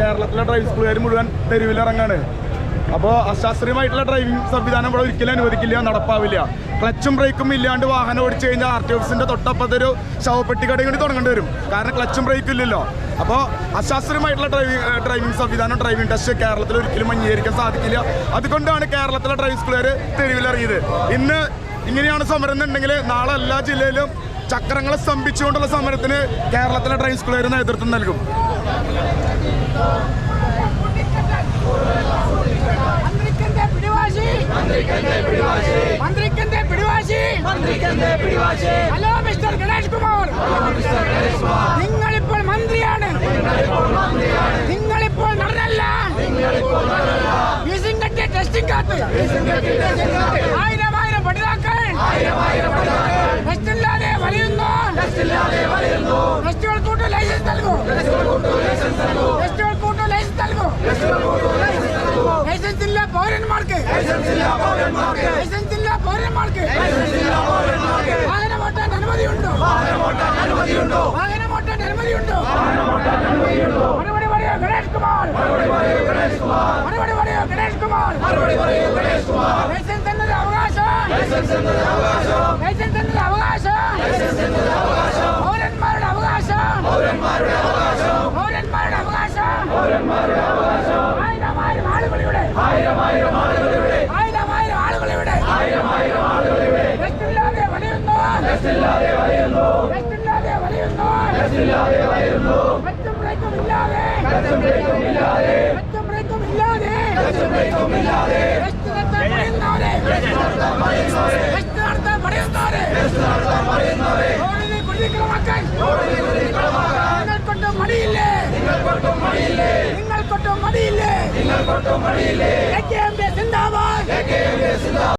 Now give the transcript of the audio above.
കേരളത്തിലെ ഡ്രൈവിംഗ് സ്കൂളുകാർ മുഴുവൻ തെരുവിലിറങ്ങാണ്. അപ്പോൾ അശാസ്ത്രീയമായിട്ടുള്ള ഡ്രൈവിംഗ് സംവിധാനം ഇവിടെ ഒരിക്കലും അനുവദിക്കില്ല നടപ്പാവില്ല. ക്ലച്ചും ബ്രേക്കും ഇല്ലാണ്ട് വാഹനം ഓടിച്ചു കഴിഞ്ഞാൽ ആർ ടി ഓഫീസിന്റെ തൊട്ടപ്പത്തൊരു ശവപ്പെട്ടി കടയും കൂടി തുടങ്ങേണ്ടി വരും. കാരണം ക്ലച്ചും ബ്രേക്കും ഇല്ലല്ലോ. അപ്പോൾ അശാസ്ത്രീയമായിട്ടുള്ള ഡ്രൈവിംഗ് ഡ്രൈവിംഗ് സംവിധാനം ഡ്രൈവിംഗ് ടെസ്റ്റ് കേരളത്തിൽ ഒരിക്കലും അംഗീകരിക്കാൻ സാധിക്കില്ല. അതുകൊണ്ടാണ് കേരളത്തിലെ ഡ്രൈവിംഗ് സ്കൂളുകാർ തെരുവിലിറങ്ങിയത്. ഇന്ന് ഇങ്ങനെയാണ് സമരം എന്നുണ്ടെങ്കിൽ നാളെ എല്ലാ ജില്ലയിലും ചക്രങ്ങളെ സ്തംഭിച്ചുകൊണ്ടുള്ള സമരത്തിന് കേരളത്തിലെ ഡ്രൈവ് സ്കൂളുകാർ നേതൃത്വം നൽകും. Hello mister Ganesh Kumar. നിങ്ങളിപ്പോൾ മന്ത്രിയാണ്. നിങ്ങളിപ്പോൾ നടനല്ല. ടെസ്റ്റിംഗ് കാത്ത് ആയിരം ആയിരം പഠിതാക്കൾ ടെസ്റ്റില്ലാതെ വലിയുന്നു ടെസ്റ്റുകൾ കൂട്ടു ലൈസൻസ് നൽകൂ. ടെസ്റ്റുകൾ കൂട്ടു ലൈസൻസ് നൽകൂ. ലൈസൻസ് ഇല്ല പൗരന്മാർക്ക്. ലൈസൻസ് ഇല്ല പൗരന്മാർക്ക്. വാഹനം ഓട്ടാൻ അനുമതിയുണ്ടോ? വാഹനം ഓട്ടാൻ അനുമതിയുണ്ടോ? മറുപടി പറയോ ഗണേഷ് കുമാർ. മറുപടി പറയോ ഗണേഷ് കുമാർ. ലൈസൻസ് എന്നത് അവകാശം. ലൈസൻസ് എന്നത് അവകാശം പൗരന്മാരുടെ അവകാശം പൗരന്മാരുടെ അവകാശം ആയിരം ആയിരം ആളുകളിവിടെ ആയിരം ആയിരം ആളുകളിവിടെ ടെസ്റ്റില്ലാതെ വലിയുന്നു ടെസ്റ്റില്ലാതെ വലിയുന്നു മറ്റും ബ്രേക്കും ഇല്ലാതെ മറ്റും ബ്രേക്കും ഇല്ലാതെ ടെസ്റ്റ് നടത്താൻ പണിയുന്നവരെ ടെസ്റ്റ് നടത്താൻ പണിയുന്നവരെ റോഡിനെ കുരുതിക്കളമാക്കാൻ നിങ്ങൾക്കൊട്ടും கொட்டும் மணியிலே